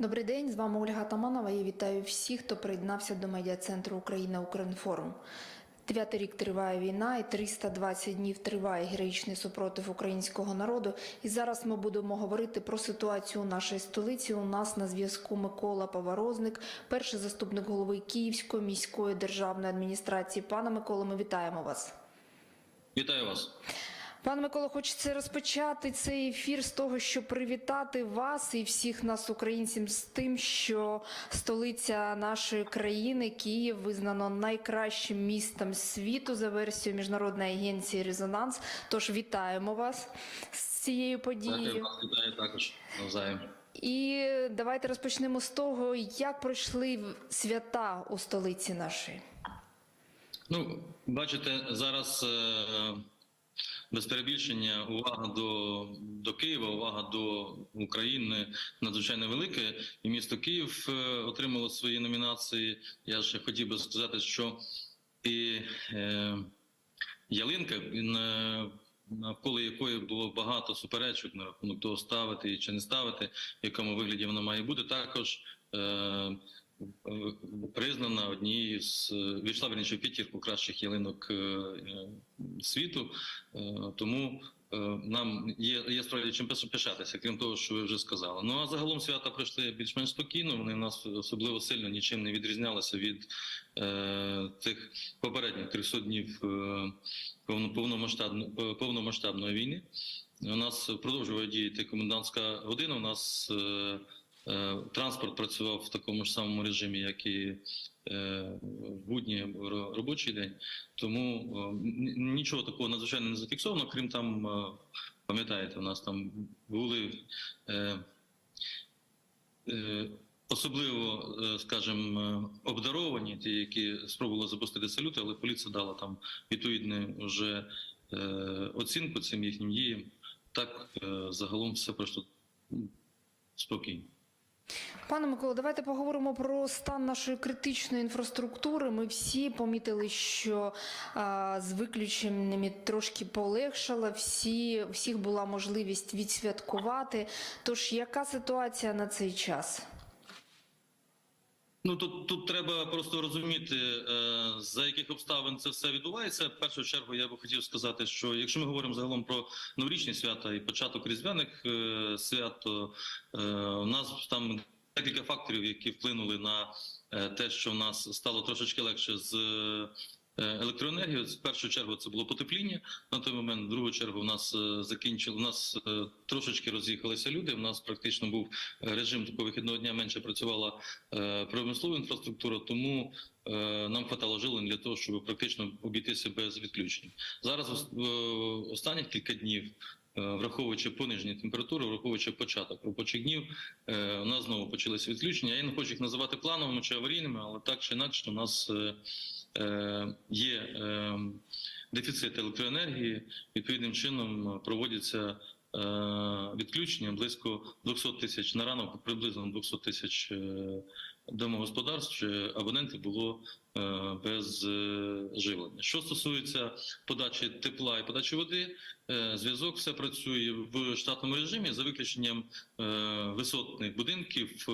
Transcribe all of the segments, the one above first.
Добрий день, з вами Ольга Таманова. Я вітаю всіх, хто приєднався до медіа-центру Україна Укрінформ. Дев'ятий рік триває війна, і 320 днів триває героїчний супротив українського народу. І зараз ми будемо говорити про ситуацію у нашій столиці. У нас на зв'язку Микола Поворозник, перший заступник голови Київської міської державної адміністрації. Пане Миколо, ми вітаємо вас. Вітаю вас. Пане Миколо, хочеться розпочати цей ефір з того, щоб привітати вас і всіх нас, українців, з тим, що столиця нашої країни, Київ, визнано найкращим містом світу за версією міжнародної агенції Резонанс. Тож вітаємо вас з цією подією. вас, вітаю також навзаєм. І давайте розпочнемо з того, як пройшли свята у столиці нашої. Ну, бачите, зараз е, без перебільшення увага до, до Києва, увага до України надзвичайно велика. І місто Київ е, отримало свої номінації. Я ще хотів би сказати, що і е, ялинка, на- навколо якої було багато суперечок на рахунок того, ставити чи не ставити, в якому вигляді вона має бути, також. Е, Признана однією з війшла верніше в п'ятірку кращих ялинок е, е, світу, Е, тому е, нам є, є справді чим пиш- пишатися, крім того, що ви вже сказали. Ну а загалом свята пройшли більш-менш спокійно. Вони в нас особливо сильно нічим не відрізнялися від е, тих попередніх 300 днів е, повно- повномасштабно- повномасштабної війни. У нас продовжує діяти комендантська година. У нас е, е, транспорт працював в такому ж самому режимі, як і е, в будні ро- робочий день. Тому е, нічого такого надзвичайно не зафіксовано, крім там, е, пам'ятаєте, у нас там були. Е, е, Особливо, е, скажімо, е, обдаровані, ті, які спробували запустити салюти, але поліція дала там відповідну вже е, оцінку цим їхнім діям. Так е, загалом все просто спокійно. Пане Миколо, давайте поговоримо про стан нашої критичної інфраструктури. Ми всі помітили, що а, з виключеннями трошки полегшало, всі, всіх була можливість відсвяткувати. Тож, яка ситуація на цей час? Ну тут тут треба просто розуміти, е, за яких обставин це все відбувається. В першу чергу я би хотів сказати, що якщо ми говоримо загалом про новорічні свята і початок різдвяних е, свят, то е, у нас там декілька факторів, які вплинули на те, що в нас стало трошечки легше з. Е, Електроенергію в першу чергу це було потепління. На той момент, в другу чергу, в нас е, закінчили. У нас е, трошечки роз'їхалися люди. У нас практично був режим такого вихідного дня менше працювала промислова інфраструктура, тому нам хватало жилень для того, щоб практично обійтися без відключень. Зараз е, останніх кілька днів. Враховуючи понижені температури, враховуючи початок робочих днів, у нас знову почалися відключення. Я не хочу їх називати плановими чи аварійними, але так чи інакше, у нас є е, дефіцит електроенергії. Відповідним чином проводяться е, відключення близько 200 тисяч на ранок, приблизно 200 тисяч е, домогосподарств чи абонентів було е, без е, живлення. Що стосується подачі тепла і подачі води, е, зв'язок все працює в штатному режимі за виключенням е, висотних будинків.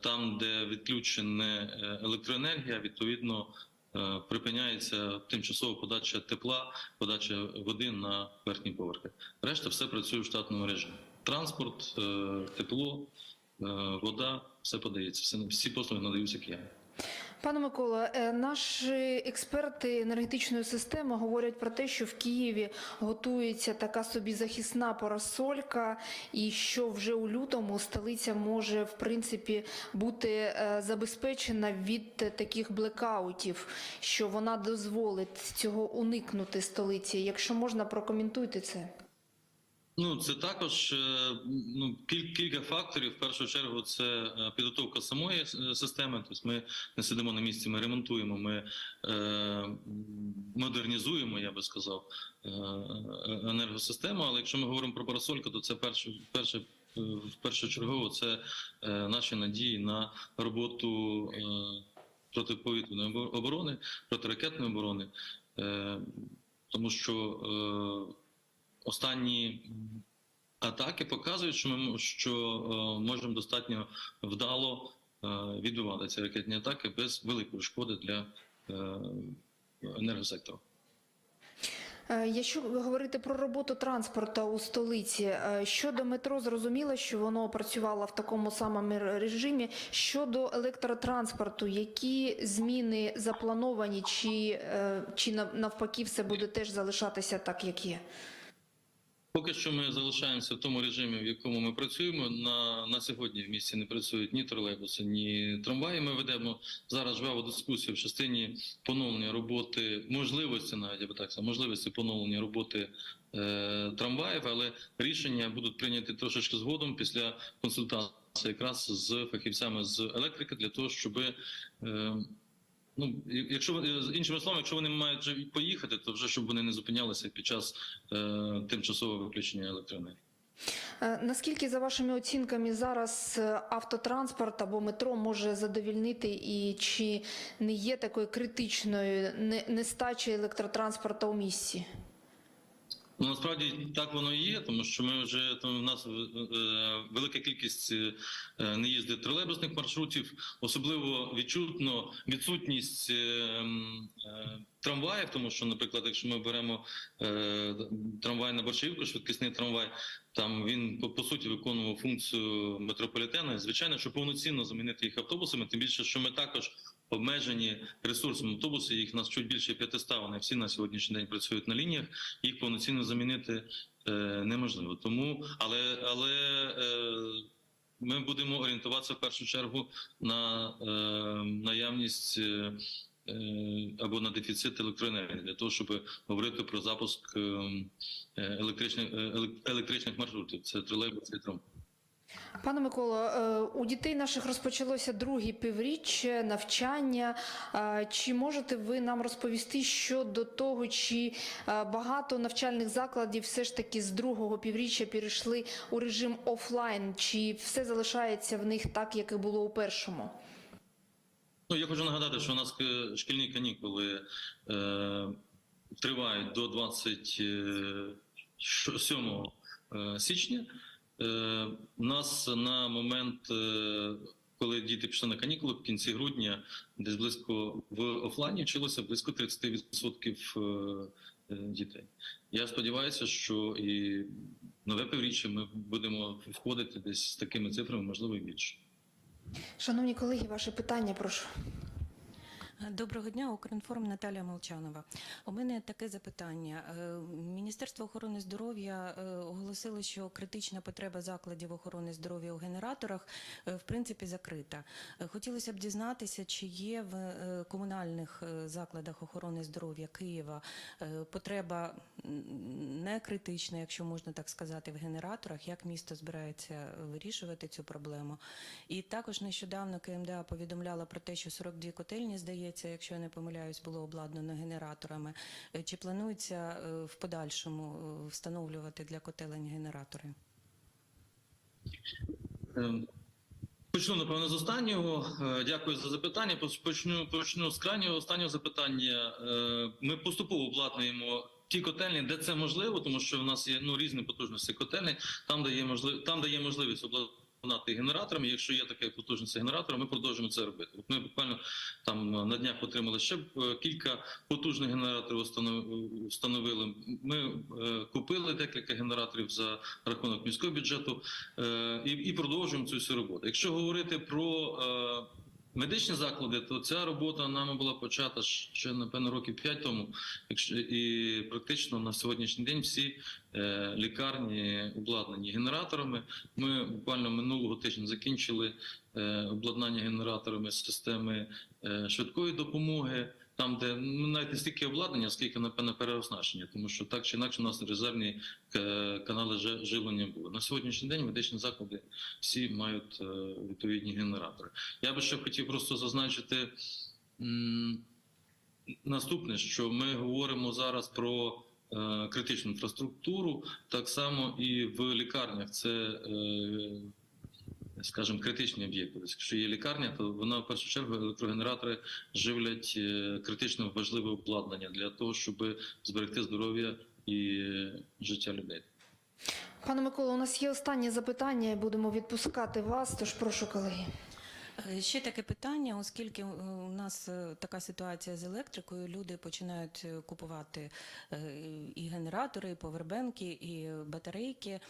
Там, де відключена е, електроенергія, відповідно е, припиняється тимчасова подача тепла, подача води на верхні поверхи. Решта все працює в штатному режимі. Транспорт, е, тепло, вода, все подається. Всі послуги надаються киянам. Пане Миколо, е, наші експерти енергетичної системи говорять про те, що в Києві готується така собі захисна парасолька, і що вже у лютому столиця може в принципі бути е, забезпечена від таких блекаутів, що вона дозволить цього уникнути столиці. Якщо можна, прокоментуйте це. Ну, це також е, ну, кіль- кілька факторів. В першу чергу, це е, підготовка самої е, системи. Тобто ми не сидимо на місці, ми ремонтуємо, ми е, модернізуємо, я би сказав, енергосистему. Але якщо ми говоримо про парасольку, то це перше, перше, е, першочергово це наші надії на роботу протиповітряної оборони, протиракетної оборони. Тому що останні атаки показують, що ми що е, можемо достатньо вдало е, відбивати ці ракетні атаки без великої шкоди для е, енергосектору. Якщо говорити про роботу транспорту у столиці, щодо метро, зрозуміло, що воно працювало в такому самому режимі. Щодо електротранспорту, які зміни заплановані, чи, чи навпаки все буде теж залишатися так, як є? Поки що ми залишаємося в тому режимі, в якому ми працюємо. На, на сьогодні в місті не працюють ні тролейбуси, ні трамваї. Ми ведемо зараз жваву дискусію в частині поновлення роботи, можливості навіть я би так сказав, можливості поновлення роботи е, трамваїв, але рішення будуть прийняті трошечки згодом після консультації якраз з фахівцями з електрики для того, щоб е, Ну, якщо ви- з іншими словами, якщо вони мають вже поїхати, то вже щоб вони не зупинялися під час е, тимчасового виключення електроенергії. Е, Наскільки за вашими оцінками зараз е, автотранспорт або метро може задовільнити, і чи не є такою критичною нестачі електротранспорту у місті? Ну насправді так воно і є, тому що ми вже там у нас е, е, велика кількість е, не їздить тролейбусних маршрутів, особливо відчутно відсутність е, е, трамваїв, тому що, наприклад, якщо ми беремо е, трамвай на Борщаївку, швидкісний трамвай, там він по, по суті виконував функцію метрополітена. Звичайно, що повноцінно замінити їх автобусами, тим більше, що ми також обмежені ресурсами автобуси, їх нас чуть більше 500, вони всі на сьогоднішній день працюють на лініях, їх повноцінно замінити е, неможливо. Тому, але, але е, ми будемо орієнтуватися в першу чергу на е, наявність. Е, е, або на дефіцит електроенергії для того, щоб говорити про запуск е, е, електричних е, електричних маршрутів. Це тролейбус і трамвай. Пане Миколо, е, у дітей наших розпочалося друге півріччя навчання. Е, Чи можете ви нам розповісти щодо того, чи е, багато навчальних закладів все ж таки з другого півріччя перейшли у режим офлайн, чи все залишається в них так, як і було у першому? Ну, я хочу нагадати, що у нас шкільні канікули е, тривають до 27 е, січня. Е, у нас на момент, е, коли діти пішли на канікули в кінці грудня, десь близько в офлайні вчилося близько 30% е, дітей. Я сподіваюся, що і нове півріччя ми будемо входити десь з такими цифрами, можливо, і більше. Шановні колеги, ваше питання, прошу. Доброго дня, Укрінформ Наталія Молчанова. У мене таке запитання. Е, Міністерство охорони здоров'я е, оголосило, що критична потреба закладів охорони здоров'я у генераторах е, в принципі закрита. Хотілося б дізнатися, чи є в комунальних закладах охорони здоров'я Києва потреба не критична, якщо можна так сказати, в генераторах, як місто збирається вирішувати цю проблему. І також нещодавно КМДА повідомляла про те, що 42 котельні, здається, якщо я не помиляюсь, було обладнано генераторами. Е, Чи планується е, в подальшому е, встановлювати для котелень генератори? Ем, Почну, напевно, з останнього. Дякую за запитання. Почну, почну з крайнього останнього запитання. Ми поступово обладнуємо ті котельні, де це можливо, тому що в нас є ну, різні потужності котельні, там, де є можлив... там, де є можливість обладнати генераторами. Якщо є така потужність генератора, ми продовжуємо це робити. От ми буквально там на днях отримали ще е, кілька потужних генераторів. Встановили. Ми е, купили декілька генераторів за рахунок міського бюджету е, і, продовжуємо цю всю роботу. Якщо говорити про е, медичні заклади, то ця робота нами була почата ще напевно років 5 тому. І практично на сьогоднішній день всі е, лікарні обладнані генераторами. Ми буквально минулого тижня закінчили е, обладнання генераторами системи е, швидкої допомоги. Там, де ну, навіть не стільки обладнання, скільки напевно переоснащення, тому що так чи інакше у нас резервні е, канали живлення були. На сьогоднішній день медичні заклади всі мають е, відповідні генератори. Я би ще хотів просто зазначити наступне, що ми говоримо зараз про е, критичну інфраструктуру, так само і в лікарнях. Це скажімо, критичні об'єкти. Тобто, Якщо є лікарня, то вона в першу чергу електрогенератори живлять е, критично важливе обладнання для того, щоб зберегти здоров'я і життя людей. Пане Миколо, у нас є останнє запитання будемо відпускати вас, тож прошу колеги. Е, Ще таке питання, оскільки е, у нас е, така ситуація з електрикою, люди починають купувати і генератори, і повербенки, і батарейки.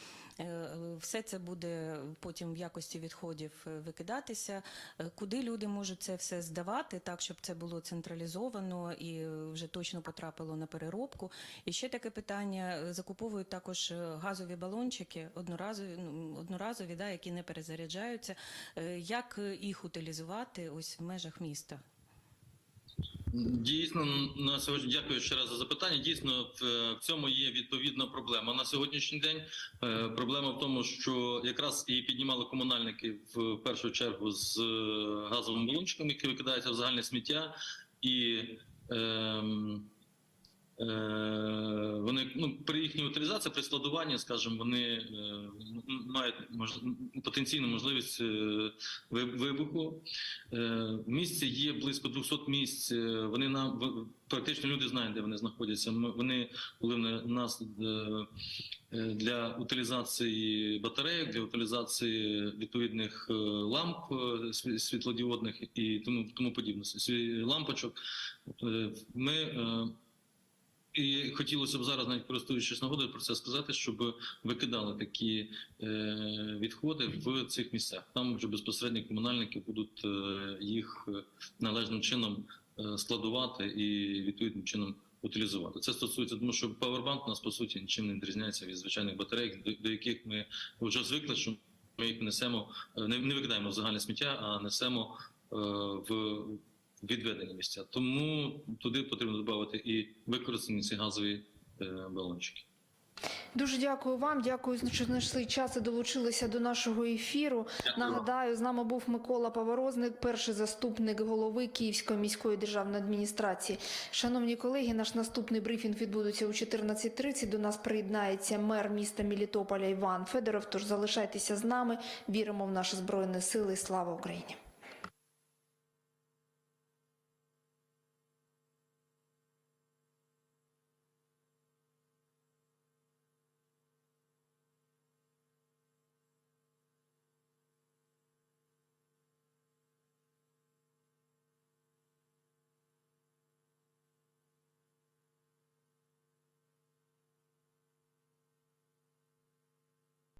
Все це буде потім в якості відходів викидатися. Куди люди можуть це все здавати, так щоб це було централізовано і вже точно потрапило на переробку? І ще таке питання: закуповують також газові балончики одноразові, ну, одноразові, да, які не перезаряджаються. Як е, їх утилізувати ось в межах міста? Дійсно, на сьогодні дякую ще раз за запитання. Дійсно, в, цьому є відповідна проблема. На сьогоднішній день е, проблема в тому, що якраз і піднімали комунальники в першу чергу з е, газовим балончиком, які викидаються в загальне сміття, і ем, вони ну при їхній утилізації, при складуванні, скажімо, вони е, мають мож, потенційну можливість е, вибуху. Е, В місті є близько 200 місць. е, Вони нам практично люди знають, де вони знаходяться. Ми- Вони були в нас е, е, для утилізації батарейок, для утилізації відповідних е, ламп е, сві- світлодіодних і тому тому подібне. Лампочок. Е, Ми е, і хотілося б зараз, навіть користуючись нагодою, про це сказати, щоб викидали такі е, відходи в цих місцях. Там вже безпосередньо комунальники будуть е, їх е, належним чином складувати і відповідним чином утилізувати. Це стосується, тому що павербанк у нас по суті нічим не відрізняється від звичайних батарей, до, яких ми вже звикли, що ми їх несемо, не, викидаємо в загальне сміття, а несемо в відведені місця. Тому туди потрібно додати і використані ці газові е, балончики. Дуже дякую вам. Дякую, що знайшли час і долучилися до нашого ефіру. Нагадаю, з нами був Микола Поворозник, перший заступник голови Київської міської державної адміністрації. Шановні колеги, наш наступний брифінг відбудеться о 14.30. До нас приєднається мер міста Мелітополя Іван Федоров. Тож залишайтеся з нами. Віримо в наші збройні сили. Слава Україні!